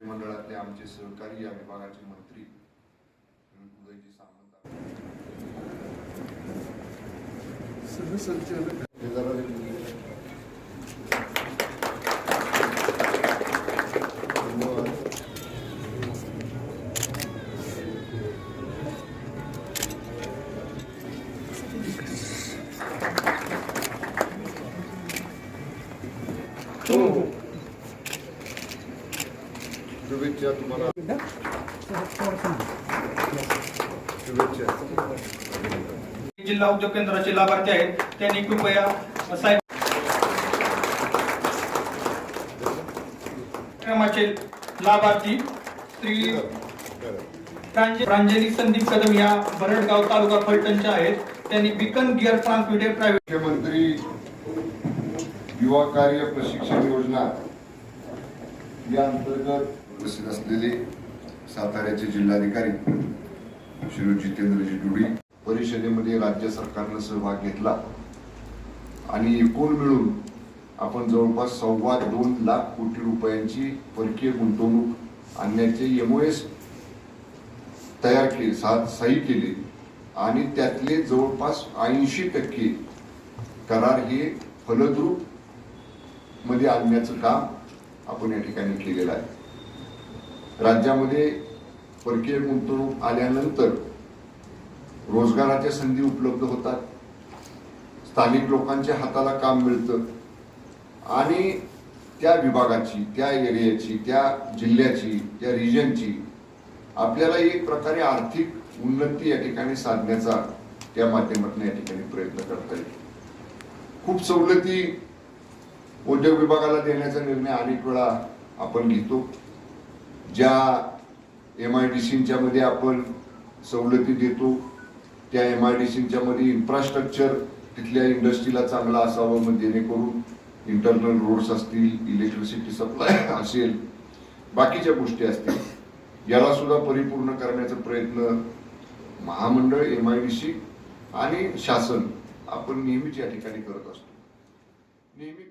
मंडळातले आमचे सहकारी या विभागाचे मंत्री उदयजी सामंत Oh. शुभेच्छा तुम्हाला. शुभेच्छा. जिल्हा उद्योग केंद्राचे लाभार्थी आहेत. त्यांनी कृपया साहेब कार्यक्रमाचे लाभार्थी श्री प्रांजली प्रांजली संदीप कदम या भरडगाव तालुका फलटणच्या आहेत. त्यांनी बिकन गिअर ट्रान्समिटेड प्रायव्हेट मुख्यमंत्री युवा कार्य प्रशिक्षण योजना. या अंतर्गत उपस्थित असलेले साताऱ्याचे जिल्हाधिकारी श्री जितेंद्रजी डुडी परिषदेमध्ये राज्य सरकारनं सहभाग घेतला आणि एकूण मिळून आपण जवळपास सव्वा दोन लाख कोटी रुपयांची परकीय गुंतवणूक आणण्याचे एम एस तयार केले सा- सही केली आणि त्यातले जवळपास ऐंशी टक्के करार हे फलद्रूपमध्ये आणण्याचं काम आपण या ठिकाणी केलेला आहे. राज्यामध्ये परकीय गुंतवणूक आल्यानंतर रोजगाराच्या संधी उपलब्ध होतात. स्थानिक लोकांच्या हाताला काम मिळतं. आणि त्या विभागाची त्या एरियाची त्या जिल्ह्याची त्या रिजनची आपल्याला एक प्रकारे आर्थिक उन्नती या ठिकाणी साधण्याचा त्या माध्यमातून या ठिकाणी प्रयत्न करता येईल. खूप सवलती उद्योग विभागाला देण्याचा निर्णय अनेक वेळा आपण घेतो. ज्या एम आय डी सीच्या मध्ये आपण सवलती देतो त्या एम आय डी सीच्या मध्ये इन्फ्रास्ट्रक्चर तिथल्या इंडस्ट्रीला चांगला असावं मग जेणेकरून इंटरनल रोड्स असतील इलेक्ट्रिसिटी सप्लाय असेल बाकीच्या गोष्टी असतील याला सुद्धा परिपूर्ण करण्याचा प्रयत्न महामंडळ एम आय डी सी आणि शासन आपण नेहमीच या ठिकाणी करत असतो. नेहमी